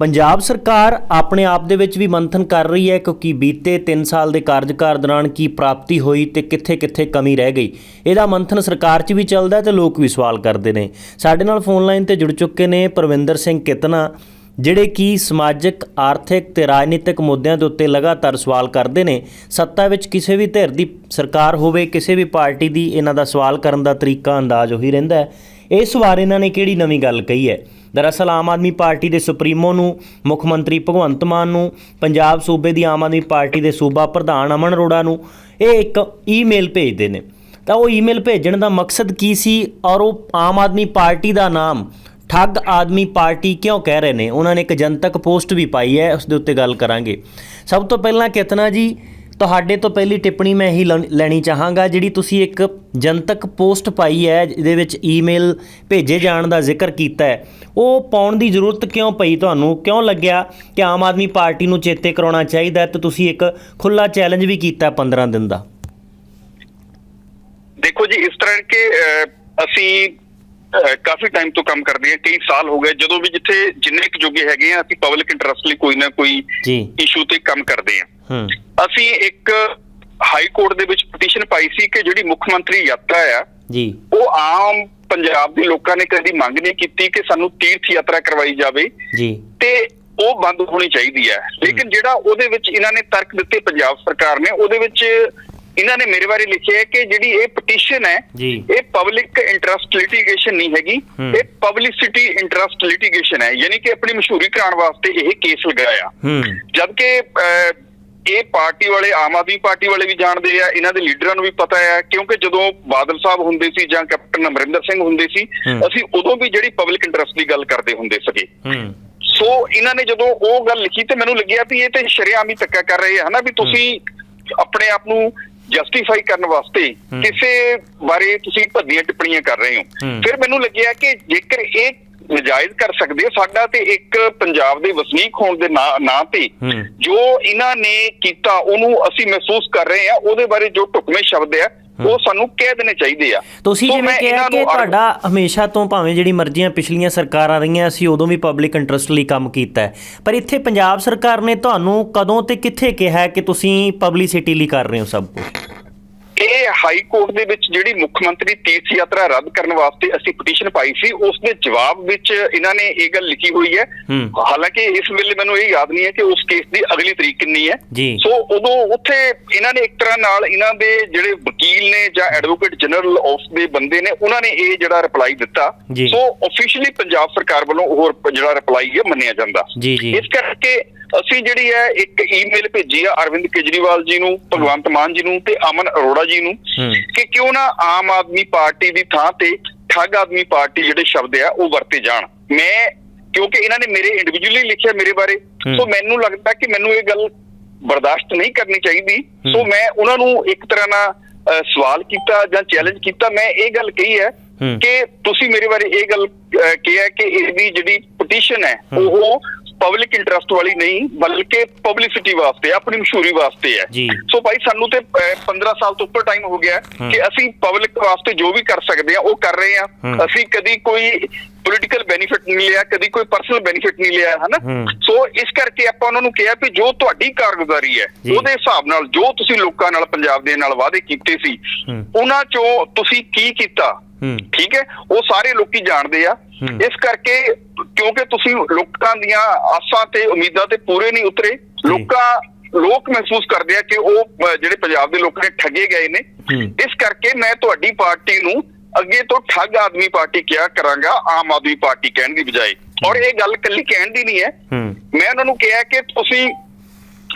ਪੰਜਾਬ ਸਰਕਾਰ ਆਪਣੇ ਆਪ ਦੇ ਵਿੱਚ ਵੀ ਮੰਥਨ ਕਰ ਰਹੀ ਹੈ, ਕਿਉਂਕਿ ਬੀਤੇ 3 ਸਾਲ ਦੇ ਕਾਰਜਕਾਰ ਦੌਰਾਨ ਕੀ ਪ੍ਰਾਪਤੀ ਹੋਈ ਤੇ ਕਿੱਥੇ-ਕਿੱਥੇ ਕਮੀ ਰਹਿ ਗਈ, ਇਹਦਾ ਮੰਥਨ ਸਰਕਾਰ 'ਚ ਵੀ ਚੱਲਦਾ ਹੈ ਤੇ ਲੋਕ ਵੀ ਸਵਾਲ ਕਰਦੇ ਨੇ। ਸਾਡੇ ਨਾਲ ਫੋਨ ਲਾਈਨ ਤੇ ਜੁੜ ਚੁੱਕੇ ਨੇ ਪਰਵਿੰਦਰ ਸਿੰਘ ਕਿਤਨਾ, ਜਿਹੜੇ ਕਿ ਸਮਾਜਿਕ, ਆਰਥਿਕ ਤੇ ਰਾਜਨੀਤਿਕ ਮੁੱਦਿਆਂ ਦੇ ਉੱਤੇ ਲਗਾਤਾਰ ਸਵਾਲ ਕਰਦੇ ਨੇ। ਸੱਤਾ ਵਿੱਚ ਕਿਸੇ ਵੀ ਧਿਰ ਦੀ ਸਰਕਾਰ ਹੋਵੇ, ਕਿਸੇ ਵੀ ਪਾਰਟੀ ਦੀ, ਇਹਨਾਂ ਦਾ ਸਵਾਲ ਕਰਨ ਦਾ ਤਰੀਕਾ ਅੰਦਾਜ਼ ਉਹੀ ਰਹਿੰਦਾ ਹੈ। ਇਸ ਵਾਰ ਇਹਨਾਂ ਨੇ ਕਿਹੜੀ ਨਵੀਂ ਗੱਲ ਕਹੀ ਹੈ? ਦਰਅਸਲ ਆਮ ਆਦਮੀ ਪਾਰਟੀ ਦੇ ਸੁਪਰੀਮੋ ਨੂੰ, ਮੁੱਖ ਮੰਤਰੀ ਭਗਵੰਤ ਮਾਨ ਨੂੰ, ਪੰਜਾਬ ਸੂਬੇ ਦੀ ਆਮ ਆਦਮੀ ਪਾਰਟੀ ਦੇ ਸੂਬਾ ਪ੍ਰਧਾਨ ਅਮਨ ਅਰੋੜਾ ਨੂੰ, ਇਹ ਇੱਕ ਈਮੇਲ ਭੇਜਦੇ ਨੇ। ਤਾਂ ਉਹ ਈਮੇਲ ਭੇਜਣ ਦਾ ਮਕਸਦ ਕੀ ਸੀ? ਔਰ ਉਹ ਆਮ ਆਦਮੀ ਪਾਰਟੀ ਦਾ ਨਾਮ ਠੱਗ ਆਦਮੀ ਪਾਰਟੀ ਕਿਉਂ ਕਹਿ ਰਹੇ ਨੇ? ਉਹਨਾਂ ਨੇ ਇੱਕ ਜਨਤਕ ਪੋਸਟ ਵੀ ਪਾਈ ਹੈ, ਉਸ ਦੇ ਉੱਤੇ ਗੱਲ ਕਰਾਂਗੇ। ਸਭ ਤੋਂ ਪਹਿਲਾਂ ਕਿਤਨਾ ਜੀ ਤੁਹਾਡੇ ਤੋਂ ਪਹਿਲੀ ਟਿੱਪਣੀ ਮੈਂ ਇਹੀ ਲੈਣੀ ਚਾਹਾਂਗਾ, ਜਿਹੜੀ ਤੁਸੀਂ ਇੱਕ ਜਨਤਕ ਪੋਸਟ ਪਾਈ ਹੈ, ਜਿਹਦੇ ਵਿੱਚ ਈਮੇਲ ਭੇਜੇ ਜਾਣ ਦਾ ਜ਼ਿਕਰ ਕੀਤਾ ਹੈ। ਉਹ ਪਾਉਣ ਦੀ ਜ਼ਰੂਰਤ ਕਿਉਂ ਪਈ ਤੁਹਾਨੂੰ? ਕਿਉਂ ਲੱਗਿਆ ਕਿ ਆਮ ਆਦਮੀ ਪਾਰਟੀ ਨੂੰ ਚੇਤੇ ਕਰਾਉਣਾ ਚਾਹੀਦਾ ਹੈ ਤੇ ਤੁਸੀਂ ਇੱਕ ਖੁੱਲਾ ਚੈਲੰਜ ਵੀ ਕੀਤਾ 15 ਦਿਨ ਦਾ? ਦੇਖੋ ਜੀ, ਇਸ ਤਰ੍ਹਾਂ ਕਿ ਅਸੀਂ ਕਾਫੀ ਟਾਈਮ ਤੋਂ ਕੰਮ ਕਰਦੇ ਹਾਂ ਕਈ ਸਾਲ ਹੋ ਗਏ। ਜਦੋਂ ਵੀ ਜਿੱਥੇ ਜਿੰਨੇ ਕੁ ਜੋਗੇ ਹੈਗੇ ਆ ਅਸੀਂ ਪਬਲਿਕ ਇੰਟਰਸਟ ਲਈ ਕੋਈ ਨਾ ਕੋਈ ਜੀ। ਇਸ਼ੂ ਤੇ ਕੰਮ ਕਰਦੇ ਹੂੰ। ਅਸੀਂ ਇੱਕ ਹਾਈ ਕੋਰਟ ਦੇ ਵਿੱਚ ਪਟੀਸ਼ਨ ਪਾਈ ਸੀ ਕਿ ਜਿਹੜੀ ਮੁੱਖ ਮੰਤਰੀ ਯਾਤਰਾ ਆ ਜੀ। ਉਹ ਆਮ ਪੰਜਾਬ ਦੇ ਲੋਕਾਂ ਨੇ ਕਦੀ ਮੰਗ ਨਹੀਂ ਕੀਤੀ ਕਿ ਸਾਨੂੰ ਤੀਰਥ ਯਾਤਰਾ ਕਰਵਾਈ ਜਾਵੇ। ਜੀ। ਤੇ ਉਹ ਬੰਦ ਹੋਣੀ ਚਾਹੀਦੀ ਹੈ। ਲੇਕਿਨ ਜਿਹੜਾ ਉਹਦੇ ਵਿੱਚ ਇਹਨਾਂ ਨੇ ਤਰਕ ਦਿੱਤੇ ਪੰਜਾਬ ਸਰਕਾਰ ਨੇ ਉਹਦੇ ਵਿੱਚ ਇਹਨਾਂ ਨੇ ਮੇਰੇ ਬਾਰੇ ਲਿਖਿਆ ਹੈ ਕਿ ਜਿਹੜੀ ਇਹ ਪਟੀਸ਼ਨ ਹੈ। ਇਹ ਪਬਲਿਕ ਇੰਟਰਸਟ ਲਿਟੀਗੇਸ਼ਨ ਨਹੀਂ ਹੈਗੀ। ਇਹ ਪਬਲਿਸਿਟੀ ਇੰਟਰਸਟ ਲਿਟੀਗੇਸ਼ਨ ਹੈ। ਯਾਨੀ ਕਿ ਆਪਣੀ ਮਸ਼ਹੂਰੀ ਕਰਾਉਣ ਵਾਸਤੇ ਇਹ ਕੇਸ ਲਗਾਇਆ। ਜਦਕਿ ਇਹ ਪਾਰਟੀ ਵਾਲੇ ਆਮ ਆਦਮੀ ਪਾਰਟੀ ਵਾਲੇ ਵੀ ਜਾਣਦੇ ਆ। ਇਹਨਾਂ ਦੇ ਲੀਡਰਾਂ ਨੂੰ ਵੀ ਪਤਾ ਹੈ ਕਿਉਂਕਿ ਜਦੋਂ ਬਾਦਲ ਸਾਹਿਬ ਹੁੰਦੇ ਸੀ ਜਾਂ ਕੈਪਟਨ ਅਮਰਿੰਦਰ ਸਿੰਘ ਹੁੰਦੇ ਸੀ। ਅਸੀਂ ਉਦੋਂ ਵੀ ਜਿਹੜੀ ਪਬਲਿਕ ਇੰਟਰਸਟ ਦੀ ਗੱਲ ਕਰਦੇ ਹੁੰਦੇ ਸੀਗੇ। ਸੋ ਇਹਨਾਂ ਨੇ ਜਦੋਂ ਉਹ ਗੱਲ ਲਿਖੀ ਤੇ ਮੈਨੂੰ ਲੱਗਿਆ ਵੀ ਇਹ ਤੇ ਸ਼ਰੇਆਮ ਹੀ ਧੱਕਾ ਕਰ ਰਹੇ ਆ ਹਨਾ? ਵੀ ਤੁਸੀਂ ਆਪਣੇ ਆਪ ਨੂੰ ਜਸਟੀਫਾਈ ਕਰਨ ਵਾਸਤੇ। ਕਿਸੇ ਬਾਰੇ ਤੁਸੀਂ ਭੱਦੀਆਂ ਟਿੱਪਣੀਆਂ ਕਰ ਰਹੇ ਹੋ। ਫਿਰ ਮੈਨੂੰ ਲੱਗਿਆ ਕਿ ਜੇਕਰ ਇਹ ਨਜਾਇਜ਼ ਕਰ ਸਕਦੇ ਹੋ, ਸਾਡਾ ਤੇ ਇੱਕ ਪੰਜਾਬ ਦੇ ਵਸਨੀਕ ਹੋਣ ਦੇ ਨਾਂ ਤੇ। ਜੋ ਇਹਨਾਂ ਨੇ ਕੀਤਾ ਉਹਨੂੰ ਅਸੀਂ ਮਹਿਸੂਸ ਕਰ ਰਹੇ ਆ ਉਹਦੇ ਬਾਰੇ ਜੋ ਢੁਕਵੇਂ ਸ਼ਬਦ ਆ ਉਹ ਸਾਨੂੰ ਕਹਿ ਦੇਣੇ ਚਾਹੀਦੇ ਆ ਤੁਸੀਂ ਜਿਵੇਂ ਕਿਹਾ ਕਿ ਤੁਹਾਡਾ ਹਮੇਸ਼ਾ ਤੋਂ ਭਾਵੇਂ ਜਿਹੜੀ ਮਰਜ਼ੀਆਂ ਪਿਛਲੀਆਂ ਸਰਕਾਰਾਂ ਰਹੀਆਂ ਅਸੀਂ ਉਦੋਂ ਵੀ ਪਬਲਿਕ ਇੰਟਰਸਟ ਲਈ ਕੰਮ ਕੀਤਾ ਪਰ ਇੱਥੇ ਪੰਜਾਬ ਸਰਕਾਰ ਨੇ ਤੁਹਾਨੂੰ ਕਦੋਂ ਤੇ ਕਿੱਥੇ ਕਿਹਾ ਕਿ ਤੁਸੀਂ ਪਬਲਿਸਿਟੀ ਲਈ ਕਰ ਰਹੇ ਹੋ ਸਭ ਕੁਝ ਇਹ ਹਾਈ ਕੋਰਟ ਦੇ ਵਿੱਚ ਜਿਹੜੀ ਮੁੱਖ ਮੰਤਰੀ ਤੀਰਥ ਯਾਤਰਾ ਰੱਦ ਕਰਨ ਵਾਸਤੇ ਅਸੀਂ ਪਟੀਸ਼ਨ ਪਾਈ ਸੀ ਉਸ ਦੇ ਜਵਾਬ ਵਿੱਚ ਇਹਨਾਂ ਨੇ ਇਹ ਗੱਲ ਲਿਖੀ ਹੋਈ ਹੈ। ਹਾਲਾਂਕਿ ਇਸ ਵੇਲੇ ਮੈਨੂੰ ਇਹ ਯਾਦ ਨਹੀਂ ਹੈ ਕਿ ਉਸ ਕੇਸ ਦੀ ਅਗਲੀ ਤਰੀਕ ਕਿੰਨੀ ਹੈ। ਸੋ ਉਦੋਂ ਉੱਥੇ ਇਹਨਾਂ ਨੇ ਇੱਕ ਤਰ੍ਹਾਂ ਨਾਲ ਇਹਨਾਂ ਦੇ ਜਿਹੜੇ ਵਕੀਲ ਨੇ ਜਾਂ ਐਡਵੋਕੇਟ ਜਨਰਲ ਆਫ ਦੇ ਬੰਦੇ ਨੇ ਉਹਨਾਂ ਨੇ ਇਹ ਜਿਹੜਾ ਰਿਪਲਾਈ ਦਿੱਤਾ। ਸੋ ਆਫੀਸ਼ੀਅਲੀ ਪੰਜਾਬ ਸਰਕਾਰ ਵੱਲੋਂ ਉਹ ਜਿਹੜਾ ਰਿਪਲਾਈ ਹੈ ਮੰਨਿਆ ਜਾਂਦਾ। ਇਸ ਕਰਕੇ ਅਸੀਂ ਜਿਹੜੀ ਹੈ ਇੱਕ ਈਮੇਲ ਭੇਜੀ ਆ ਅਰਵਿੰਦ ਕੇਜਰੀਵਾਲ ਜੀ ਨੂੰ ਭਗਵੰਤ ਮਾਨ ਜੀ ਨੂੰ ਤੇ ਅਮਨ ਅਰੋੜਾ ਜੀ ਨੂੰ। ਕਿ ਕਿਉਂ ਨਾ ਆਮ ਆਦਮੀ ਪਾਰਟੀ ਦੀ ਥਾਂ ਤੇ ਠੱਗ ਆਦਮੀ ਪਾਰਟੀ ਜਿਹੜੇ ਸ਼ਬਦ ਆ ਉਹ ਵਰਤੇ ਜਾਣ ਮੈਂ ਕਿਉਂਕਿ ਇਹਨਾਂ ਨੇ ਮੇਰੇ ਇੰਡੀਵਿਜੂਅਲੀ ਲਿਖਿਆ ਮੇਰੇ ਬਾਰੇ। ਸੋ ਮੈਨੂੰ ਲੱਗਦਾ ਕਿ ਮੈਨੂੰ ਇਹ ਗੱਲ ਬਰਦਾਸ਼ਤ ਨਹੀਂ ਕਰਨੀ ਚਾਹੀਦੀ। ਸੋ ਮੈਂ ਉਹਨਾਂ ਨੂੰ ਇੱਕ ਤਰ੍ਹਾਂ ਨਾਲ ਸਵਾਲ ਕੀਤਾ ਜਾਂ ਚੈਲੰਜ ਕੀਤਾ ਮੈਂ ਇਹ ਗੱਲ ਕਹੀ ਹੈ। ਕਿ ਤੁਸੀਂ ਮੇਰੇ ਬਾਰੇ ਇਹ ਗੱਲ ਕਿਹਾ ਕਿ ਇਹਦੀ ਜਿਹੜੀ ਪਟੀਸ਼ਨ ਹੂੰ। ਉਹ ਪਬਲਿਕ ਇੰਟਰਸਟ ਵਾਲੀ ਨਹੀਂ ਬਲਕਿ ਪਬਲਿਸਿਟੀ ਵਾਸਤੇ ਆਪਣੀ ਮਸ਼ਹੂਰੀ ਵਾਸਤੇ ਹੈ। ਸੋ ਭਾਈ ਸਾਨੂੰ ਤੇ ਅਹ, 15 ਸਾਲ ਤੋਂ ਉੱਪਰ ਟਾਈਮ ਹੋ ਗਿਆ। ਕਿ ਅਸੀਂ ਪਬਲਿਕ ਵਾਸਤੇ ਜੋ ਵੀ ਕਰ ਸਕਦੇ ਆ ਉਹ ਕਰ ਰਹੇ ਆ ਹੂੰ। ਅਸੀਂ ਕਦੀ ਕੋਈ ਪੋਲੀਟੀਕਲ ਬੈਨੀਫਿਟ ਨਹੀਂ ਲਿਆ ਕਦੀ ਕੋਈ ਪਰਸਨਲ ਬੈਨੀਫਿਟ ਨਹੀਂ ਲਿਆ ਹਨਾ। ਸੋ ਇਸ ਕਰਕੇ ਆਪਾਂ ਉਹਨਾਂ ਨੂੰ ਕਿਹਾ ਵੀ ਜੋ ਤੁਹਾਡੀ ਕਾਰਗੁਜ਼ਾਰੀ ਹੈ। ਉਹਦੇ ਹਿਸਾਬ ਨਾਲ ਜੋ ਤੁਸੀਂ ਲੋਕਾਂ ਨਾਲ ਪੰਜਾਬ ਦੇ ਨਾਲ ਵਾਅਦੇ ਕੀਤੇ ਸੀ। ਉਹਨਾਂ ਚੋਂ ਤੁਸੀਂ ਕੀ ਕੀਤਾ ਠੀਕ ਹੈ? ਉਹ ਸਾਰੇ ਲੋਕੀ ਜਾਣਦੇ ਆ। ਇਸ ਕਰਕੇ ਕਿਉਂਕਿ ਤੁਸੀਂ ਲੋਕਾਂ ਦੀਆਂ ਆਸਾਂ ਤੇ ਉਮੀਦਾਂ ਤੇ ਪੂਰੇ ਨਹੀਂ ਉਤਰੇ ਲੋਕਾਂ ਲੋਕ ਮਹਿਸੂਸ ਕਰਦੇ ਆ ਕਿ ਉਹ ਜਿਹੜੇ ਪੰਜਾਬ ਦੇ ਲੋਕ ਨੇ ਠੱਗੇ ਗਏ ਨੇ। ਇਸ ਕਰਕੇ ਮੈਂ ਤੁਹਾਡੀ ਪਾਰਟੀ ਨੂੰ ਅੱਗੇ ਤੋਂ ਠੱਗ ਆਦਮੀ ਪਾਰਟੀ ਕਿਹਾ ਕਰਾਂਗਾ ਆਮ ਆਦਮੀ ਪਾਰਟੀ ਕਹਿਣ ਦੀ ਬਜਾਏ। ਔਰ ਇਹ ਗੱਲ ਕੱਲੀ ਕਹਿਣ ਦੀ ਨਹੀਂ ਹੈ। ਮੈਂ ਉਹਨਾਂ ਨੂੰ ਕਿਹਾ ਕਿ ਤੁਸੀਂ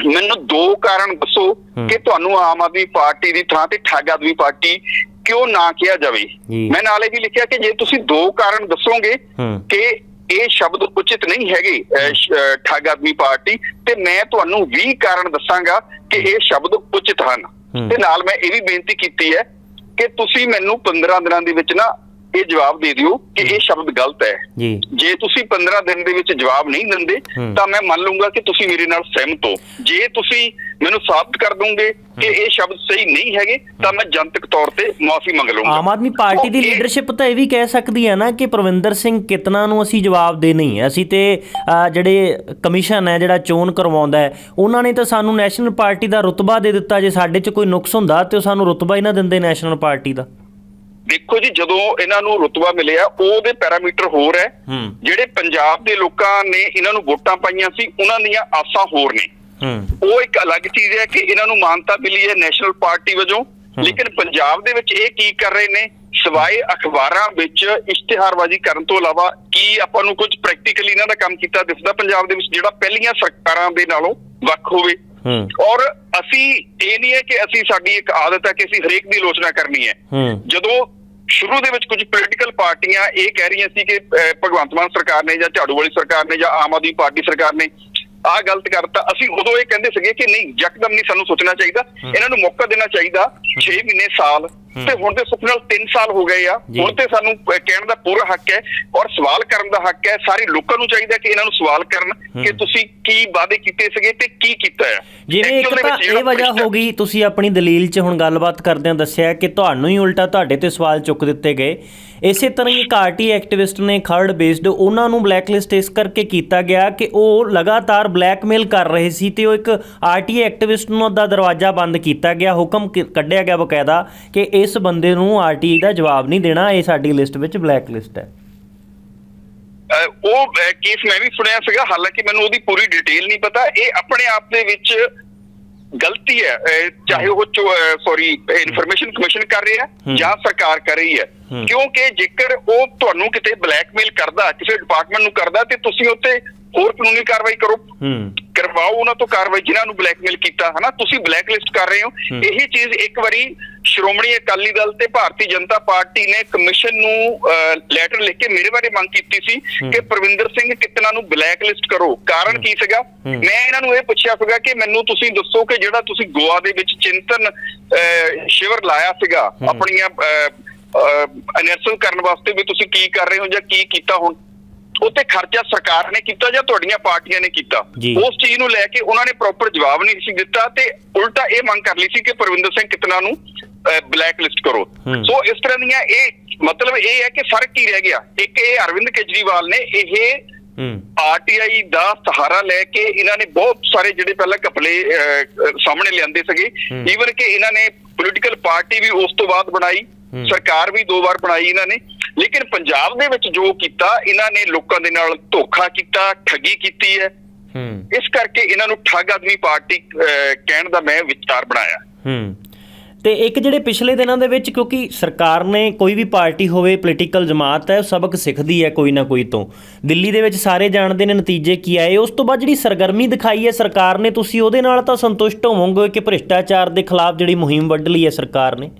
ਮੈਨੂੰ ਦੋ ਕਾਰਨ ਦੱਸੋ। ਕਿ ਤੁਹਾਨੂੰ ਆਮ ਆਦਮੀ ਪਾਰਟੀ ਦੀ ਥਾਂ ਤੇ ਠੱਗ ਆਦਮੀ ਪਾਰਟੀ ਕਿਉਂ ਨਾ ਕਿਹਾ ਜਾਵੇ। ਮੈਂ ਨਾਲੇ ਵੀ ਲਿਖਿਆ ਕਿ ਜੇ ਤੁਸੀਂ ਦੋ ਕਾਰਨ ਦੱਸੋਗੇ। ਕਿ ਇਹ ਸ਼ਬਦ ਉਚਿਤ ਨਹੀਂ ਹੈਗੇ ਠੱਗ ਆਦਮੀ ਪਾਰਟੀ ਤੇ ਮੈਂ ਤੁਹਾਨੂੰ 20 ਕਾਰਨ ਦੱਸਾਂਗਾ ਕਿ ਇਹ ਸ਼ਬਦ ਉਚਿਤ ਹਨ। ਤੇ ਨਾਲ ਮੈਂ ਇਹ ਵੀ ਬੇਨਤੀ ਕੀਤੀ ਹੈ ਕਿ ਤੁਸੀਂ ਮੈਨੂੰ 15 ਦਿਨਾਂ ਦੇ ਵਿੱਚ ਨਾ ਇਹ ਜਵਾਬ ਦੇ ਦਿਓ ਕਿ ਇਹ ਸ਼ਬਦ ਗਲਤ ਹੈ ਜੀ ਤੁਸੀਂ 15 ਦਿਨ ਦੇ ਵਿੱਚ ਜਵਾਬ ਨਹੀਂ ਦਿੰਦੇ। ਤਾਂ ਮੈਂ ਮੰਨ ਲੂੰਗਾ ਕਿ ਤੁਸੀਂ ਮੇਰੇ ਨਾਲ ਸਹਿਮਤ ਹੋ ਜੇ ਤੁਸੀਂ ਮੈਨੂੰ ਸਾਬਤ ਕਰ ਦੋਗੇ ਕਿ ਇਹ ਸ਼ਬਦ ਸਹੀ ਨਹੀਂ ਹੈਗੇ ਤਾਂ ਮੈਂ ਜਨਤਕ ਤੌਰ ਤੇ ਮਾਫੀ ਮੰਗ ਲਵਾਂਗਾ ਆਮ ਆਦਮੀ ਪਾਰਟੀ ਦੀ ਲੀਡਰਸ਼ਿਪ ਤਾਂ ਇਹ ਵੀ ਕਹਿ ਸਕਦੀ ਹੈ ਨਾ ਕਿ ਪ੍ਰਵਿੰਦਰ ਸਿੰਘ ਕਿਤਨਾ ਨੂੰ ਅਸੀਂ ਜਵਾਬ ਦੇ ਨਹੀਂ ਅਸੀਂ ਤੇ ਜਿਹੜੇ ਕਮਿਸ਼ਨ ਹੈ ਜਿਹੜਾ ਚੋਣ ਕਰਵਾਉਂਦਾ ਹੈ ਉਹਨਾਂ ਨੇ ਤਾਂ ਸਾਨੂੰ ਨੈਸ਼ਨਲ ਪਾਰਟੀ ਦਾ ਰੁਤਬਾ ਦੇ ਦਿੱਤਾ। ਜੇ ਸਾਡੇ 'ਚ ਕੋਈ ਨੁਕਸ ਹੁੰਦਾ ਤੇ ਉਹ ਸਾਨੂੰ ਰੁਤਬਾ ਹੀ ਨਾ ਦਿੰਦੇ ਨੈਸ਼ਨਲ ਪਾਰਟੀ ਦਾ। ਦੇਖੋ ਜੀ ਜਦੋਂ ਇਹਨਾਂ ਨੂੰ ਰੁਤਬਾ ਮਿਲਿਆ ਉਹਦੇ ਪੈਰਾਮੀਟਰ ਹੋਰ ਹੈ। ਜਿਹੜੇ ਪੰਜਾਬ ਦੇ ਲੋਕਾਂ ਨੇ ਇਹਨਾਂ ਨੂੰ ਵੋਟਾਂ ਪਾਈਆਂ ਸੀ ਉਹਨਾਂ ਦੀਆਂ ਆਸਾਂ ਹੋਰ ਨੇ। ਉਹ ਇੱਕ ਅਲੱਗ ਚੀਜ਼ ਹੈ ਕਿ ਇਹਨਾਂ ਨੂੰ ਮਾਨਤਾ ਮਿਲੀ ਹੈ ਨੈਸ਼ਨਲ ਪਾਰਟੀ ਵਜੋਂ। ਲੇਕਿਨ ਪੰਜਾਬ ਦੇ ਵਿੱਚ ਇਹ ਕੀ ਕਰ ਰਹੇ ਨੇ? ਸਿਵਾਏ ਅਖਬਾਰਾਂ ਵਿੱਚ ਇਸ਼ਤਿਹਾਰਬਾਜ਼ੀ ਕਰਨ ਤੋਂ ਇਲਾਵਾ ਕੀ ਆਪਾਂ ਨੂੰ ਕੁਝ ਪ੍ਰੈਕਟੀਕਲੀ ਇਹਨਾਂ ਦਾ ਕੰਮ ਕੀਤਾ ਦਿਸਦਾ ਪੰਜਾਬ ਦੇ ਵਿੱਚ ਜਿਹੜਾ ਪਹਿਲੀਆਂ ਸਰਕਾਰਾਂ ਦੇ ਨਾਲੋਂ ਵੱਖ ਹੋਵੇ? ਔਰ ਅਸੀਂ ਇਹ ਨਹੀਂ ਹੈ ਕਿ ਅਸੀਂ ਸਾਡੀ ਇੱਕ ਆਦਤ ਹੈ ਕਿ ਅਸੀਂ ਹਰੇਕ ਦੀ ਆਲੋਚਨਾ ਕਰਨੀ ਹੈ। ਜਦੋਂ ਸ਼ੁਰੂ ਦੇ ਵਿੱਚ ਕੁਝ ਪੋਲੀਟੀਕਲ ਪਾਰਟੀਆਂ ਇਹ ਕਹਿ ਰਹੀਆਂ ਸੀ ਕਿ ਭਗਵੰਤ ਮਾਨ ਸਰਕਾਰ ਨੇ ਜਾਂ ਝਾੜੂ ਵਾਲੀ ਸਰਕਾਰ ਨੇ ਜਾਂ ਆਮ ਆਦਮੀ ਪਾਰਟੀ ਸਰਕਾਰ ਨੇ ਆਹ ਗਲਤ ਕਰਤਾ। ਅਸੀਂ ਉਦੋਂ ਇਹ ਕਹਿੰਦੇ ਸੀਗੇ ਕਿ ਨਹੀਂ ਯਕਦਮ ਨਹੀਂ ਸਾਨੂੰ ਸੋਚਣਾ ਚਾਹੀਦਾ। ਇਹਨਾਂ ਨੂੰ ਮੌਕਾ ਦੇਣਾ ਚਾਹੀਦਾ 6 ਮਹੀਨੇ ਸਾਲ। ਤੇ ਹੁਣ ਤੇ ਸੁਖ ਨਾਲ 3 ਸਾਲ ਹੋ ਗਏ ਆ। ਹੁਣ ਤੇ ਸਾਨੂੰ ਕਹਿਣ ਦਾ ਪੂਰਾ ਹੱਕ ਹੈ ਔਰ ਸਵਾਲ ਕਰਨ ਦਾ ਹੱਕ ਹੈ। ਸਾਰੇ ਲੋਕਾਂ ਨੂੰ ਚਾਹੀਦਾ ਕਿ ਇਹਨਾਂ ਨੂੰ ਸਵਾਲ ਕਰਨ ਕਿ ਤੁਸੀਂ ਕੀ ਵਾਅਦੇ ਕੀਤੇ ਸੀਗੇ ਤੇ ਕੀ ਕੀਤਾ ਹੈ। ਜਿਵੇਂ ਇੱਕ ਤਾਂ ਇਹ ਵਜ੍ਹਾ ਹੋ ਗਈ ਤੁਸੀਂ ਆਪਣੀ ਦਲੀਲ 'ਚ ਹੁਣ ਗੱਲਬਾਤ ਕਰਦਿਆਂ ਦੱਸਿਆ ਕਿ ਤੁਹਾਨੂੰ ਹੀ ਉਲਟਾ ਤੁਹਾਡੇ ਤੇ ਸਵਾਲ ਚੁੱਕ ਦਿੱਤੇ ਗਏ। ਇਸੇ ਤਰ੍ਹਾਂ ਹੀ ਕਾਰਟੀ ਐਕਟਿਵਿਸਟ ਨੇ ਖਰੜ ਬੇਸਡ ਉਹਨਾਂ ਨੂੰ ਬਲੈਕਲਿਸਟ ਇਸ ਕਰਕੇ ਕੀਤਾ ਗਿਆ ਕਿ ਉਹ ਲਗਾਤਾਰ ਬਲੈਕਮੇਲ ਕਰ ਰਹੇ ਸੀ ਤੇ ਉਹ ਇੱਕ ਆਰਟੀ ਐਕਟਿਵਿਸਟ ਨੂੰ ਦਾ ਦਰਵਾਜ਼ਾ ਬੰਦ ਕੀਤਾ ਗਿਆ। ਹੁਕਮ ਕੱਢਿਆ ਗਿਆ ਬਕਾਇਦਾ ਕਿ ਇਸ ਬੰਦੇ ਨੂੰ ਆਰਟੀ ਦਾ ਜਵਾਬ ਨਹੀਂ ਦੇਣਾ, ਇਹ ਸਾਡੀ ਲਿਸਟ ਵਿੱਚ ਬਲੈਕਲਿਸਟ ਹੈ। ਉਹ ਕੇਸ ਮੈਂ ਵੀ ਸੁਣਿਆ ਸੀਗਾ, ਹਾਲਾਂਕਿ ਮੈਨੂੰ ਉਹਦੀ ਪੂਰੀ ਡਿਟੇਲ ਨਹੀਂ ਪਤਾ। ਇਹ ਆਪਣੇ ਆਪ ਦੇ ਵਿੱਚ ਗਲਤੀ ਹੈ ਅਹ ਚਾਹੇ ਉਹ ਸੌਰੀ ਇਨਫੋਰਮੇਸ਼ਨ ਕਮਿਸ਼ਨ ਕਰ ਰਿਹਾ ਹੂੰ। ਜਾਂ ਸਰਕਾਰ ਕਰ ਰਹੀ ਹੈ। ਕਿਉਂਕਿ ਜੇਕਰ ਉਹ ਤੁਹਾਨੂੰ ਕਿਤੇ ਬਲੈਕਮੇਲ ਕਰਦਾ ਕਿਸੇ ਡਿਪਾਰਟਮੈਂਟ ਨੂੰ ਕਰਦਾ ਤੇ ਤੁਸੀਂ ਉੱਤੇ ਹੋਰ ਕਾਨੂੰਨੀ ਕਾਰਵਾਈ ਕਰੋ। ਹੂੰ। ਕਰਵਾਓ ਉਹਨਾਂ ਤੋਂ ਕਾਰਵਾਈ ਜਿਨ੍ਹਾਂ ਨੂੰ ਬਲੈਕਮੇਲ ਕੀਤਾ ਹਨਾ? ਤੁਸੀਂ ਬਲੈਕਲਿਸਟ ਕਰ ਰਹੇ ਹੂੰ। ਇਹੀ ਚੀਜ਼ ਇੱਕ ਵਾਰੀ ਸ਼੍ਰੋਮਣੀ ਅਕਾਲੀ ਦਲ ਤੇ ਭਾਰਤੀ ਜਨਤਾ ਪਾਰਟੀ ਨੇ ਕਮਿਸ਼ਨ ਨੂੰ ਲੈਟਰ ਲਿਖ ਕੇ ਮੇਰੇ ਬਾਰੇ ਮੰਗ ਕੀਤੀ ਸੀ। ਕਿ ਪ੍ਰਵਿੰਦਰ ਸਿੰਘ ਕਿਤਨਾ ਨੂੰ ਬਲੈਕਲਿਸਟ ਕਰੋ ਕਾਰਨ ਕੀ ਸੀਗਾ। ਮੈਂ ਇਹਨਾਂ ਨੂੰ ਇਹ ਪੁੱਛਿਆ ਸੀਗਾ ਕਿ ਮੈਨੂੰ ਤੁਸੀਂ ਦੱਸੋ ਕਿ ਜਿਹੜਾ ਤੁਸੀਂ ਗੋਆ ਦੇ ਵਿੱਚ ਚਿੰਤਨ ਸ਼ਿਵਰ ਲਾਇਆ ਸੀਗਾ। ਆਪਣੀਆਂ ਅਨਰਸਨ ਕਰਨ ਵਾਸਤੇ ਵੀ ਤੁਸੀਂ ਕੀ ਕਰ ਰਹੇ ਹੋ ਜਾਂ ਕੀ ਕੀਤਾ ਹੁਣ ਉੱਤੇ ਖਰਚਾ ਸਰਕਾਰ ਨੇ ਕੀਤਾ ਜਾਂ ਤੁਹਾਡੀਆਂ ਪਾਰਟੀਆਂ ਨੇ ਕੀਤਾ। ਉਸ ਚੀਜ਼ ਨੂੰ ਲੈ ਕੇ ਉਹਨਾਂ ਨੇ ਪ੍ਰੋਪਰ ਜਵਾਬ ਨਹੀਂ ਸੀ ਦਿੱਤਾ ਤੇ ਉਲਟਾ ਇਹ ਮੰਗ ਕਰ ਲਈ ਸੀ ਕਿ ਪ੍ਰਵਿੰਦਰ ਸਿੰਘ ਕਿਤਨਾ ਨੂੰ ਬਲੈਕ ਲਿਸਟ ਕਰੋ। ਸੋ ਇਸ ਤਰ੍ਹਾਂ ਦੀਆਂ ਇਹ ਮਤਲਬ ਇਹ ਹੈ ਕਿ ਫ਼ਰਕ ਕੀ ਰਹਿ ਗਿਆ? ਇੱਕ ਇਹ ਅਰਵਿੰਦ ਕੇਜਰੀਵਾਲ ਨੇ ਇਹ ਆਰਟੀਆਈ ਦਾ ਸਹਾਰਾ ਲੈ ਕੇ ਇਹਨਾਂ ਨੇ ਬਹੁਤ ਸਾਰੇ ਜਿਹੜੇ ਪਹਿਲਾਂ ਕਪਲੇ ਸਾਹਮਣੇ ਲਿਆਂਦੇ ਸੀਗੇ। ਈਵਨ ਕਿ ਇਹਨਾਂ ਨੇ ਪੋਲੀਟੀਕਲ ਪਾਰਟੀ ਵੀ ਉਸ ਤੋਂ ਬਾਅਦ ਬਣਾਈ। ਸਰਕਾਰ ਵੀ ਦੋ ਵਾਰ ਬਣਾਈ ਇਹਨਾਂ ਨੇ। ਲੇਕਿਨ ਪੰਜਾਬ ਦੇ ਵਿੱਚ ਜੋ ਕੀਤਾ ਇਹਨਾਂ ਨੇ ਲੋਕਾਂ ਦੇ ਨਾਲ ਧੋਖਾ ਕੀਤਾ ਠੱਗੀ ਕੀਤੀ ਹੈ। ਇਸ ਕਰਕੇ ਇਹਨਾਂ ਨੂੰ ਠੱਗ ਆਦਮੀ ਪਾਰਟੀ ਕਹਿਣ ਦਾ ਮੈਂ ਵਿਚਾਰ ਬਣਾਇਆ। ਤੇ ਇੱਕ ਜਿਹੜੇ ਪਿਛਲੇ ਦਿਨਾਂ ਦੇ ਵਿੱਚ ਕਿਉਂਕਿ ਸਰਕਾਰ ਨੇ ਕੋਈ ਵੀ ਪਾਰਟੀ ਹੋਵੇ ਪੋਲੀਟੀਕਲ ਜਮਾਤ ਹੈ, ਉਹ ਸਬਕ ਸਿੱਖਦੀ ਹੈ ਕੋਈ ਨਾ ਕੋਈ ਤੋਂ। ਦਿੱਲੀ ਦੇ ਵਿੱਚ ਸਾਰੇ ਜਾਣਦੇ ਨੇ ਨਤੀਜੇ ਕੀ ਆਏ। ਉਸ ਤੋਂ ਬਾਅਦ ਜਿਹੜੀ ਸਰਗਰਮੀ ਦਿਖਾਈ ਹੈ ਸਰਕਾਰ ਨੇ, ਤੁਸੀਂ ਉਹਦੇ ਨਾਲ ਤਾਂ ਸੰਤੁਸ਼ਟ ਹੋਵੋਗੇ ਕਿ ਭ੍ਰਿਸ਼ਟਾਚਾਰ ਦੇ ਖਿਲਾਫ ਜਿਹੜੀ ਮੁਹਿੰਮ ਵੱਢ ਲਈ ਹੈ ਸਰਕਾਰ ਨੇ?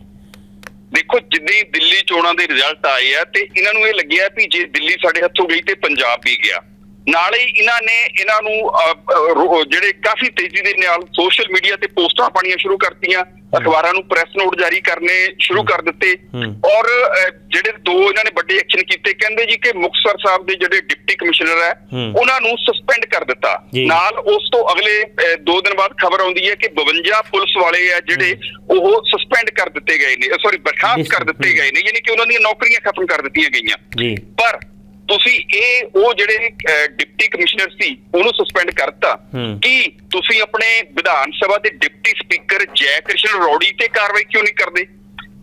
ਦੇਖੋ ਜਿੱਦਾਂ ਹੀ ਦਿੱਲੀ ਚੋਣਾਂ ਦੇ ਰਿਜ਼ਲਟ ਆਏ ਆ ਤੇ ਇਹਨਾਂ ਨੂੰ ਇਹ ਲੱਗਿਆ ਵੀ ਜੇ ਦਿੱਲੀ ਸਾਡੇ ਹੱਥੋਂ ਗਈ ਤੇ ਪੰਜਾਬ ਵੀ ਗਿਆ। ਨਾਲੇ ਇਹਨਾਂ ਨੇ ਇਹਨਾਂ ਨੂੰ ਜਿਹੜੇ ਕਾਫੀ ਤੇਜ਼ੀ ਦੇ ਨਾਲ ਸੋਸ਼ਲ ਮੀਡੀਆ ਤੇ ਪੋਸਟਾਂ ਪਾਣੀਆਂ ਸ਼ੁਰੂ ਕਰਤੀਆਂ। ਅਖਬਾਰਾਂ ਨੂੰ ਪ੍ਰੈਸ ਨੋਟ ਜਾਰੀ ਕਰਨੇ ਸ਼ੁਰੂ ਕਰ ਦਿੱਤੇ। ਔਰ ਜਿਹੜੇ ਦੋ ਇਹਨਾਂ ਨੇ ਵੱਡੇ ਐਕਸ਼ਨ ਕੀਤੇ ਕਹਿੰਦੇ ਜੀ ਕਿ ਮੁਕਤਸਰ ਸਾਹਿਬ ਦੇ ਜਿਹੜੇ ਡਿਪਟੀ ਕਮਿਸ਼ਨਰ ਹੈ। ਉਹਨਾਂ ਨੂੰ ਸਸਪੈਂਡ ਕਰ ਦਿੱਤਾ। ਨਾਲ ਉਸ ਤੋਂ ਅਗਲੇ ਅਹ, ਦੋ ਦਿਨ ਬਾਅਦ ਖਬਰ ਆਉਂਦੀ ਹੈ ਕਿ 52 ਪੁਲਿਸ ਵਾਲੇ ਆ ਜਿਹੜੇ ਉਹ ਸਸਪੈਂਡ ਕਰ ਦਿੱਤੇ ਗਏ ਨੇ ਸੌਰੀ ਬਰਖਾਸਤ ਕਰ ਦਿੱਤੇ। ਗਏ ਨੇ ਯਾਨੀ ਕਿ ਉਹਨਾਂ ਦੀਆਂ ਨੌਕਰੀਆਂ ਖਤਮ ਕਰ ਦਿੱਤੀਆਂ ਗਈਆਂ ਜੀ ਪਰ ਤੁਸੀਂ ਇਹ ਉਹ ਜਿਹੜੇ ਡਿਪਟੀ ਕਮਿਸ਼ਨਰ ਸੀ ਉਹਨੂੰ ਸਸਪੈਂਡ ਕਰਤਾ। ਕੀ ਤੁਸੀਂ ਆਪਣੇ ਵਿਧਾਨ ਸਭਾ ਦੇ ਡਿਪਟੀ ਸਪੀਕਰ ਜੈ ਕ੍ਰਿਸ਼ਨ ਰੋੜੀ ਤੇ ਕਾਰਵਾਈ ਕਿਉਂ ਨਹੀਂ ਕਰਦੇ?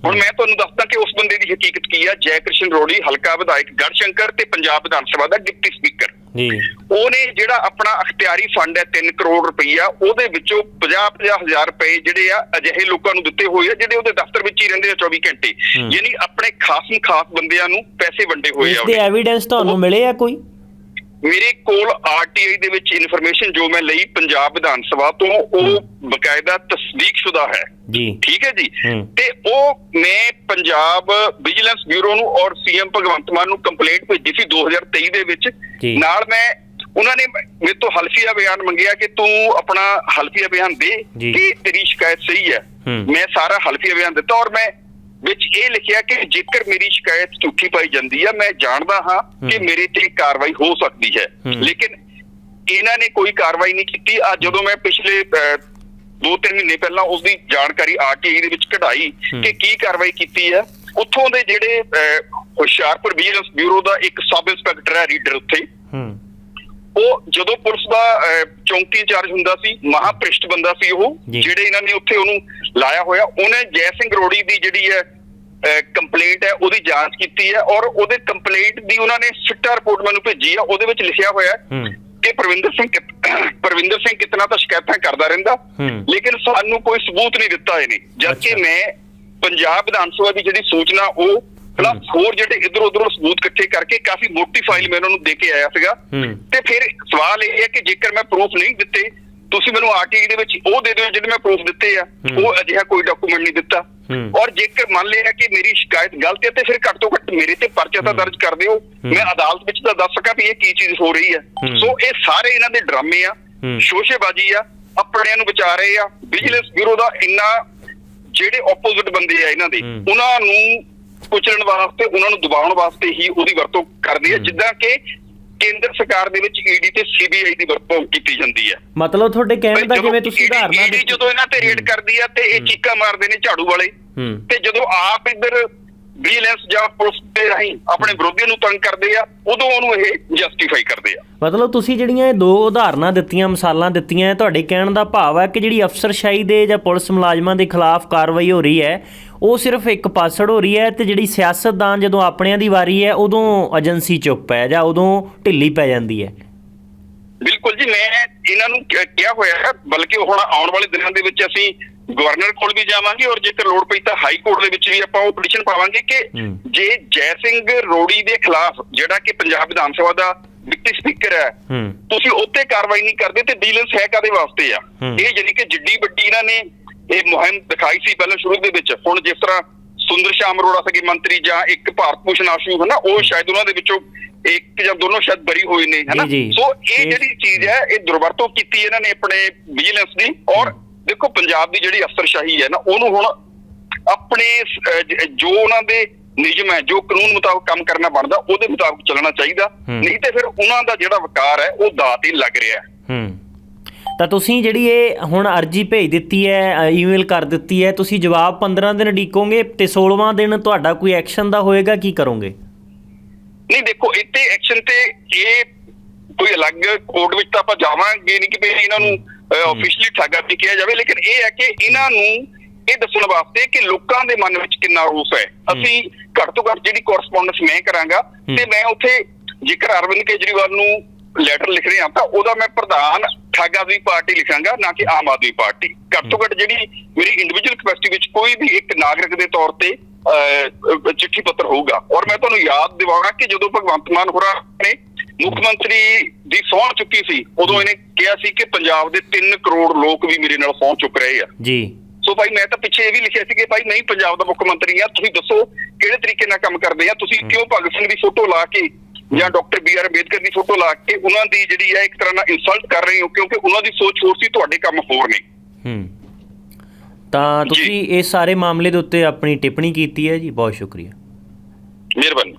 ਹੁਣ ਮੈਂ ਤੁਹਾਨੂੰ ਦੱਸਦਾ ਕਿ ਉਸ ਬੰਦੇ ਦੀ ਹਕੀਕਤ ਕੀ ਆ। ਜੈ ਕ੍ਰਿਸ਼ਨ ਰੋੜੀ ਹਲਕਾ ਵਿਧਾਇਕ ਗੜਸ਼ੰਕਰ ਤੇ ਪੰਜਾਬ ਵਿਧਾਨ ਸਭਾ ਦਾ ਡਿਪਟੀ ਸਪੀਕਰ। ਜੀ। ਉਹਨੇ ਜਿਹੜਾ ਆਪਣਾ ਅਖਤਿਆਰੀ ਫੰਡ ਹੈ 3 ਕਰੋੜ ਰੁਪਈਆ ਉਹਦੇ ਵਿੱਚੋਂ 50-50 ਹਜ਼ਾਰ ਰੁਪਏ ਜਿਹੜੇ ਆ ਅਜਿਹੇ ਲੋਕਾਂ ਨੂੰ ਦਿੱਤੇ ਹੋਏ ਆ ਜਿਹੜੇ ਉਹਦੇ ਦਫ਼ਤਰ ਵਿੱਚ ਹੀ ਰਹਿੰਦੇ ਆ 24 ਘੰਟੇ। ਯਾਨੀ ਆਪਣੇ ਖਾਸ ਖਾਸ ਬੰਦਿਆਂ ਨੂੰ ਪੈਸੇ ਵੰਡੇ ਹੋਏ ਇਸ ਆ ਦੇ ਉਹਨੇ। ਐਵੀਡੈਂਸ ਤੁਹਾਨੂੰ ਮਿਲੇ ਆ ਕੋਈ? ਮੇਰੇ ਕੋਲ ਆਰਟੀਆਈ ਦੇ ਵਿੱਚ ਇਨਫੋਰਮੇਸ਼ਨ ਜੋ ਮੈਂ ਲਈ ਪੰਜਾਬ ਵਿਧਾਨ ਸਭਾ ਤੋਂ ਉਹ ਬਕਾਇਦਾ ਤਸਦੀਕਸ਼ੁਦਾ ਹੈ ਜੀ ਠੀਕ ਹੈ ਜੀ। ਤੇ ਉਹ ਮੈਂ ਪੰਜਾਬ ਵਿਜੀਲੈਂਸ ਬਿਊਰੋ ਨੂੰ ਔਰ ਸੀਐਮ ਭਗਵੰਤ ਮਾਨ ਨੂੰ ਕੰਪਲੇਂਟ ਭੇਜੀ ਸੀ 2023 ਦੇ ਵਿੱਚ। ਨਾਲ ਮੈਂ ਉਹਨਾਂ ਨੇ ਮੇਰੇ ਤੋਂ ਹਲਫੀਆ ਬਿਆਨ ਮੰਗਿਆ ਕਿ ਤੂੰ ਆਪਣਾ ਹਲਫੀਆ ਬਿਆਨ ਦੇ। ਕਿ ਤੇਰੀ ਸ਼ਿਕਾਇਤ ਸਹੀ ਹੂੰ। ਮੈਂ ਸਾਰਾ ਹਲਫੀਆ ਬਿਆਨ ਦਿੱਤਾ ਔਰ ਮੈਂ ਵਿੱਚ ਇਹ ਲਿਖਿਆ ਕਿ ਜੇਕਰ ਮੇਰੀ ਸ਼ਿਕਾਇਤ ਝੂਠੀ ਪਾਈ ਜਾਂਦੀ ਆ ਮੈਂ ਜਾਣਦਾ ਹਾਂ ਕਿ। ਮੇਰੇ ਤੇ ਕਾਰਵਾਈ ਹੋ ਸਕਦੀ ਹੈ। ਲੇਕਿਨ ਇਹਨਾਂ ਨੇ ਕੋਈ ਕਾਰਵਾਈ ਨਹੀਂ ਕੀਤੀ ਆ ਜਦੋਂ ਮੈਂ ਪਿਛਲੇ ਅਹ, ਦੋ ਤਿੰਨ ਮਹੀਨੇ ਪਹਿਲਾਂ ਉਸ ਦੀ ਜਾਣਕਾਰੀ ਆਰਟੀਆਈ ਦੇ ਵਿੱਚ ਕਢਾਈ। ਕਿ ਕੀ ਕਾਰਵਾਈ ਕੀਤੀ ਹੈ ਉੱਥੋਂ ਦੇ ਜਿਹੜੇ ਹੁਸ਼ਿਆਰਪੁਰ ਵਿਜੀਲੈਂਸ ਬਿਊਰੋ ਦਾ ਇੱਕ ਸਬ ਇੰਸਪੈਕਟਰ ਹੈ ਰੀਡਰ ਉੱਥੇ ਉਹ ਜਦੋਂ ਪੁਲਿਸ ਦਾ ਚੌਂਕੀ ਇੰਚਾਰਜ ਹੁੰਦਾ ਸੀ ਮਹਾਪ੍ਰਿਸ਼ਟ ਬੰਦਾ ਸੀ ਉਹ। ਜਿਹੜੇ ਇਹਨਾਂ ਨੇ ਉੱਥੇ ਉਹਨੂੰ ਲਾਇਆ ਹੋਇਆ ਉਹਨੇ ਜੈ ਸਿੰਘ ਰੋੜੀ ਦੀ ਜਿਹੜੀ ਹੈ ਕੰਪਲੇਂਟ ਹੈ ਉਹਦੀ ਜਾਂਚ ਕੀਤੀ ਹੈ ਔਰ ਉਹਦੇ ਕੰਪਲੇਂਟ ਦੀ ਉਹਨਾਂ ਨੇ ਸਿੱਟਾ ਰਿਪੋਰਟ ਮੈਨੂੰ ਭੇਜੀ ਹੈ ਉਹਦੇ ਵਿੱਚ ਲਿਖਿਆ ਹੋਇਆ ਹੈ ਕਿ ਪ੍ਰਵਿੰਦਰ ਸਿੰਘ ਪ੍ਰਵਿੰਦਰ ਸਿੰਘ ਕਿਤਨਾ ਤਾਂ ਸ਼ਿਕਾਇਤਾਂ ਕਰਦਾ ਰਹਿੰਦਾ। ਲੇਕਿਨ ਸਾਨੂੰ ਕੋਈ ਸਬੂਤ ਨਹੀਂ ਦਿੱਤਾ ਇਹਨੇ ਜਦ ਕਿ ਅੱਛਾ। ਮੈਂ ਪੰਜਾਬ ਵਿਧਾਨ ਸਭਾ ਦੀ ਜਿਹੜੀ ਸੂਚਨਾ ਉਹ ਪਲੱਸ ਹੋਰ ਜਿਹੜੇ ਇਧਰ ਉਧਰੋਂ ਸਬੂਤ ਇਕੱਠੇ ਕਰਕੇ ਕਾਫੀ ਮੋਟੀ ਫਾਈਲ ਮੈਂ ਉਹਨਾਂ ਨੂੰ ਦੇ ਕੇ ਆਇਆ ਸੀਗਾ। ਤੇ ਫਿਰ ਸਵਾਲ ਇਹ ਹੈ ਕਿ ਜੇਕਰ ਮੈਂ ਪ੍ਰੂਫ ਨਹੀਂ ਦਿੱਤੇ ਤੁਸੀਂ ਮੈਨੂੰ ਆਰਟੀਆਈ ਦੇ ਵਿੱਚ ਉਹ ਦੇ ਦਿਓ ਜਿਹੜੇ ਮੈਂ ਪ੍ਰੂਫ ਦਿੱਤੇ ਆ। ਉਹ ਅਜਿਹਾ ਕੋਈ ਡਾਕੂਮੈਂਟ ਨਹੀਂ ਦਿੱਤਾ। ਔਰ ਜੇਕਰ ਮੰਨ ਲਿਆ ਕਿ ਮੇਰੀ ਸ਼ਿਕਾਇਤ ਗਲਤ ਹੈ ਤੇ ਫਿਰ ਘੱਟ ਤੋਂ ਘੱਟ ਮੇਰੇ ਤੇ ਪਰਚਾ ਤਾਂ। ਦਰਜ ਕਰ ਦਿਓ ਮੈਂ ਅਦਾਲਤ ਵਿੱਚ ਤਾਂ ਦੱਸ ਸਕਾਂ ਵੀ ਇਹ ਕੀ ਚੀਜ਼ ਹੋ ਰਹੀ ਹੈ। ਸੋ ਇਹ ਸਾਰੇ ਇਹਨਾਂ ਦੇ ਡਰਾਮੇ ਆ। ਸ਼ੋਸ਼ੇਬਾਜ਼ੀ ਆ ਆਪਣਿਆਂ ਨੂੰ ਬਚਾ ਰਹੇ ਆ ਵਿਜੀਲੈਂਸ ਬਿਊਰੋ ਦਾ ਇੰਨਾ ਜਿਹੜੇ ਆਪੋਜ਼ਿਟ ਬੰਦੇ ਆ ਇਹਨਾਂ ਦੇ। ਉਹਨਾਂ ਨੂੰ ਕੁਚਲਣ ਵਾਸਤੇ ਉਹਨਾਂ ਨੂੰ ਦਬਾਉਣ ਵਾਸਤੇ ਹੀ ਉਹਦੀ ਵਰਤੋਂ ਕਰਦੇ ਹੂੰ। ਜਿੱਦਾਂ ਕਿ ਕੇਂਦਰ ਸਰਕਾਰ ਦੇ ਵਿੱਚ ਈਡੀ ਤੇ ਸੀਬੀਆਈ ਦੀ ਵਰਤੋਂ ਕੀਤੀ ਜਾਂਦੀ ਹੈ। ਮਤਲਬ ਤੁਹਾਡੇ ਕਹਿਣ ਦਾ ਜਿਵੇਂ ਤੁਸੀਂ ਉਦਾਹਰਨਾਂ ਈਡੀ ਦਿੱਤੀ- ਜਦੋਂ ਇਹਨਾਂ ਤੇ ਰੇਡ। ਕਰਦੀ ਆ ਤੇ ਇਹ। ਚੀਕਾਂ ਮਾਰਦੇ ਨੇ ਝਾੜੂ ਵਾਲੇ। ਤੇ ਜਦੋਂ ਆਪ ਇੱਧਰ ਵਿਜੀਲੈਂਸ ਜਾਂ ਪੁਲਿਸ ਦੇ ਰਾਹੀਂ ਆਪਣੇ ਵਿਰੋਧੀਆਂ ਨੂੰ ਤੰਗ ਕਰਦੇ ਆ ਉਦੋਂ ਉਹਨੂੰ ਇਹ ਜਸਟੀਫਾਈ ਕਰਦੇ ਆ। ਮਤਲਬ ਤੁਸੀਂ ਜਿਹੜੀਆਂ ਇਹ ਦੋ ਉਦਾਹਰਨਾਂ ਦਿੱਤੀਆਂ ਮਿਸਾਲਾਂ ਦਿੱਤੀਆਂ ਤੁਹਾਡੇ ਕਹਿਣ ਦਾ ਭਾਵ ਹੈ ਕਿ ਜਿਹੜੀ ਅਫਸਰਸ਼ਾਹੀ ਦੇ ਜਾਂ ਪੁਲਿਸ ਮੁਲਾਜ਼ਮਾਂ ਦੇ ਖਿਲਾਫ ਕਾਰਵਾਈ ਹੋ ਰਹੀ ਹੈ ਉਹ ਸਿਰਫ ਇੱਕ ਪਾਸੜ ਹੋ ਰਹੀ ਹੈ ਤੇ ਜਿਹੜੀ ਸਿਆਸਤਦਾਨ ਜਦੋਂ ਆਪਣਿਆਂ ਦੀ ਵਾਰੀ ਹੈ ਉਦੋਂ ਏਜੰਸੀ ਚੁੱਪ ਹੈ ਜਾਂ ਉਦੋਂ ਢਿੱਲੀ ਪੈ ਜਾਂਦੀ ਹੈ ਬਿਲਕੁਲ ਜੀ ਮੈਂ ਇਹਨਾਂ ਨੂੰ ਕਿਹਾ ਹੋਇਆ ਹੈ ਬਲਕਿ ਹੁਣ ਆਉਣ ਵਾਲੇ ਦਿਨਾਂ ਦੇ ਵਿੱਚ ਅਸੀਂ ਗਵਰਨਰ ਕੋਲ ਵੀ ਜਾਵਾਂਗੇ ਔਰ ਜੇਕਰ ਲੋੜ ਪਈ ਤਾਂ ਹਾਈ ਕੋਰਟ ਦੇ ਵਿੱਚ ਵੀ ਆਪਾਂ ਉਹ ਪਟੀਸ਼ਨ ਪਾਵਾਂਗੇ ਕਿ। ਜੇ ਜੈ ਸਿੰਘ ਰੋੜੀ ਦੇ ਖਿਲਾਫ ਜਿਹੜਾ ਕਿ ਪੰਜਾਬ ਵਿਧਾਨ ਸਭਾ ਦਾ ਡਿਪਟੀ ਸਪੀਕਰ ਹੈ ਤੁਸੀਂ ਉੱਤੇ ਕਾਰਵਾਈ ਨਹੀਂ ਕਰਦੇ ਤੇ ਵਿਜੀਲੈਂਸ ਹੈ ਕਾਦੇ ਵਾਸਤੇ ਆ। ਇਹ ਜਿਹੜੀ ਕਿ ਜਿੱਡੀ ਵੱਡੀ ਇਹਨਾਂ ਨੇ ਇਹ ਮੁਹਿੰਮ ਦਿਖਾਈ ਸੀ ਪਹਿਲਾਂ ਸ਼ੁਰੂ ਦੇ ਵਿੱਚ। ਹੁਣ ਜਿਸ ਤਰ੍ਹਾਂ ਸੁੰਦਰ ਸ਼ਾਮ ਅਰੋੜਾ ਸੀਗੇ ਮੰਤਰੀ ਜਾਂ ਇੱਕ ਭਾਰਤ ਭੂਸ਼ਣ ਆਸ਼ੂ ਹਨਾ ਉਹ ਸ਼ਾਇਦ ਉਹਨਾਂ ਦੇ ਵਿੱਚੋਂ ਇੱਕ ਜਾਂ ਦੋਨੋਂ ਸ਼ਾਇਦ ਬਰੀ ਹੋਏ ਨੇ ਹਨਾ। ਸੋ ਇਹ ਜਿਹੜੀ ਚੀਜ਼ ਹੈ ਇਹ ਦੁਰਵਰਤੋਂ ਕੀਤੀ ਇਹਨਾਂ ਨੇ ਆਪਣੇ ਵਿਜੀਲੈਂਸ ਦੀ। ਔਰ ਦੇਖੋ ਪੰਜਾਬ ਦੀ ਜਿਹੜੀ ਅਫਸਰਸ਼ਾਹੀ ਹੈ ਨਾ ਉਹਨੂੰ ਹੁਣ ਆਪਣੇ ਜ- ਉਹਨਾਂ ਦੇ ਨਿਯਮ ਹੈ ਜੋ ਕਾਨੂੰਨ ਮੁਤਾਬਕ ਕੰਮ ਕਰਨਾ ਬਣਦਾ ਉਹਦੇ ਮੁਤਾਬਕ ਚੱਲਣਾ ਚਾਹੀਦਾ। ਨਹੀਂ ਤੇ ਫਿਰ ਉਹਨਾਂ ਦਾ ਜਿਹੜਾ ਵਕਾਰ ਹੈ ਉਹ ਦਾਤ ਹੀ ਲੱਗ ਰਿਹਾ ਹੈ। ਹੂੰ। ਤਾਂ ਤੁਸੀਂ ਜਿਹੜੀ ਇਹ ਹੁਣ ਅਰਜੀ ਭੇਜ ਦਿੱਤੀ ਹੈ ਈਮੇਲ ਕਰ ਦਿੱਤੀ ਹੈ ਤੁਸੀਂ ਜਵਾਬ 15 ਦਿਨ ਡੀਕੋਗੇ ਤੇ 16ਵਾਂ ਦਿਨ ਤੁਹਾਡਾ ਕੋਈ ਐਕਸ਼ਨ ਦਾ ਹੋਏਗਾ ਕੀ ਕਰੋਗੇ? ਨਹੀਂ ਦੇਖੋ ਇੱਥੇ ਐਕਸ਼ਨ ਤੇ ਇਹ ਕੋਈ ਅਲੱਗ ਕੋਰਟ ਵਿੱਚ ਤਾਂ ਆਪਾਂ ਜਾਵਾਂਗੇ ਨਹੀਂ ਕਿ ਵੀ ਇਹਨਾਂ ਨੂੰ ਆਫੀਸ਼ੀਅਲੀ ਠੱਗਾ ਵੀ ਕਿਹਾ ਜਾਵੇ ਲੇਕਿਨ ਇਹ ਹੈ ਕਿ ਇਹਨਾਂ ਨੂੰ ਇਹ ਦੱਸਣ ਵਾਸਤੇ ਕਿ ਲੋਕਾਂ ਦੇ ਮਨ ਵਿੱਚ ਕਿੰਨਾ ਰੋਸ ਹੈ। ਅਸੀਂ ਘੱਟ ਤੋਂ ਘੱਟ ਜਿਹੜੀ ਕੋਰਸਪੋਂਡੈਂਸ ਮੈਂ ਕਰਾਂਗਾ ਤੇ ਮੈਂ ਉੱਥੇ ਜੇਕਰ ਅਰਵਿੰਦ ਕੇਜਰੀਵਾਲ ਨੂੰ ਲੈਟਰ ਲਿਖ ਰਿਹਾ ਤਾਂ ਉਹਦਾ ਮੈਂ ਪ੍ਰਧਾਨ ਠੱਗ ਆਦਮੀ ਪਾਰਟੀ ਲਿਖਾਂਗਾ ਨਾ ਕਿ ਆਮ ਆਦਮੀ ਪਾਰਟੀ। ਘੱਟ ਤੋਂ ਘੱਟ ਜਿਹੜੀ ਮੇਰੀ ਇੰਡੀਵਿਜੂਅਲ ਕਪੈਸਿਟੀ ਵਿੱਚ ਕੋਈ ਵੀ ਇੱਕ ਨਾਗਰਿਕ ਦੇ ਤੌਰ ਤੇ ਚਿੱਠੀ ਪੱਤਰ ਹੋਊਗਾ। ਔਰ ਮੈਂ ਤੁਹਾਨੂੰ ਯਾਦ ਦਿਵਾਉਣਾ ਕਿ ਜਦੋਂ ਭਗਵੰਤ ਮਾਨ ਹੋਰਾਂ ਨੇ ਮੁੱਖ ਮੰਤਰੀ ਦੀ ਸਹੁੰ ਚੁੱਕੀ ਸੀ ਉਦੋਂ ਇਹਨੇ ਕਿਹਾ ਸੀ ਕਿ ਪੰਜਾਬ ਦੇ 3 ਕਰੋੜ ਲੋਕ ਵੀ ਮੇਰੇ ਨਾਲ ਸਹੁੰ ਚੁੱਕ ਰਹੇ ਆ। ਜੀ। ਸੋ ਭਾਈ ਮੈਂ ਤਾਂ ਪਿੱਛੇ ਇਹ ਵੀ ਲਿਖਿਆ ਸੀ ਕਿ ਭਾਈ ਨਹੀਂ ਪੰਜਾਬ ਦਾ ਮੁੱਖ ਮੰਤਰੀ ਆ ਤੁਸੀਂ ਦੱਸੋ ਕਿਹੜੇ ਤਰੀਕੇ ਨਾਲ ਕੰਮ ਕਰਦੇ ਆ ਤੁਸੀਂ ਕਿਉਂ ਭਗਤ ਸਿੰਘ ਦੀ ਫੋਟੋ ਲਾ ਕੇ ਜਾਂ ਡਾਕਟਰ ਬੀ ਆਰ ਅੰਬੇਦਕਰ ਦੀ ਫੋਟੋ ਲਾ ਕੇ ਉਹਨਾਂ ਦੀ ਜਿਹੜੀ ਹੈ ਇੱਕ ਤਰ੍ਹਾਂ ਨਾਲ ਇਨਸਲਟ ਕਰ ਰਹੇ ਹੋ ਕਿਉਂਕਿ ਉਹਨਾਂ ਦੀ ਸੋਚ ਹੋਰ ਸੀ ਤੁਹਾਡੇ ਕੰਮ ਹੋਰ ਨੇ। ਹੂੰ। ਤਾਂ। ਤੁਸੀਂ ਇਸ ਸਾਰੇ ਮਾਮਲੇ ਦੇ ਉੱਤੇ ਆਪਣੀ ਟਿੱਪਣੀ ਕੀਤੀ ਹੈ ਜੀ? ਬਹੁਤ ਸ਼ੁਕਰੀਆ। ਮਿਹਰਬਾਨੀ।